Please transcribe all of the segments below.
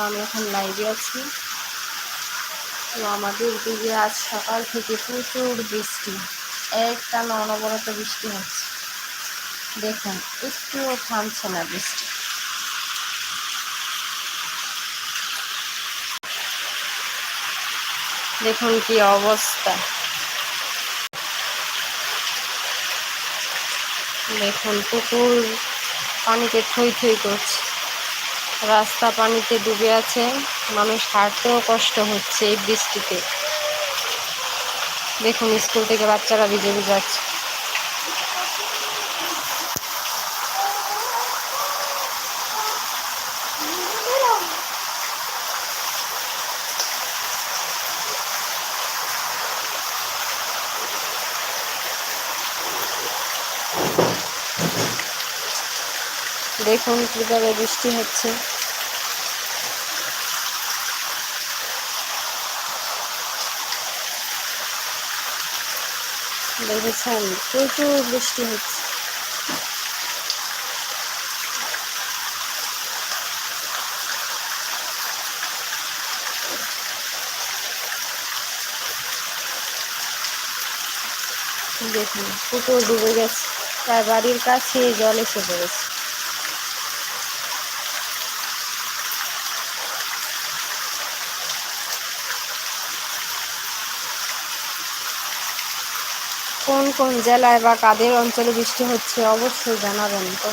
আমি এখন লাইভে আছি। তো আমাদের দিকে আজ সকাল থেকে প্রচুর বৃষ্টি। একটানা অনবরত বৃষ্টি হচ্ছে। দেখুন, একটুও থামছে না বৃষ্টি। দেখুন কি অবস্থা। দেখুন পুকুর পানিতে থই থই করছে। রাস্তা পানিতে ডুবে আছে। মানুষ হাঁটতেও কষ্ট হচ্ছে এই বৃষ্টিতে। দেখুন, স্কুল থেকে বাচ্চারা ভিজে যাচ্ছে দেখুন কীভাবে বৃষ্টি হচ্ছে। দেখেছেন? প্রচুর বৃষ্টি হচ্ছে। দেখুন পুকুর ডুবে গেছে। তার বাড়ির কাছে জল এসে পড়েছে। কোন কোন জেলায় বা কাদের অঞ্চলে বৃষ্টি হচ্ছে অবশ্যই জানাবেন তো।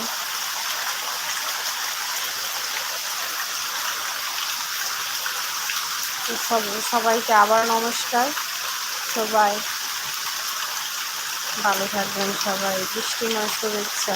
সব, সবাইকে আবার নমস্কার। সবাই ভালো থাকবেন সবাই। বৃষ্টি বৃষ্টিময় শুভেচ্ছা।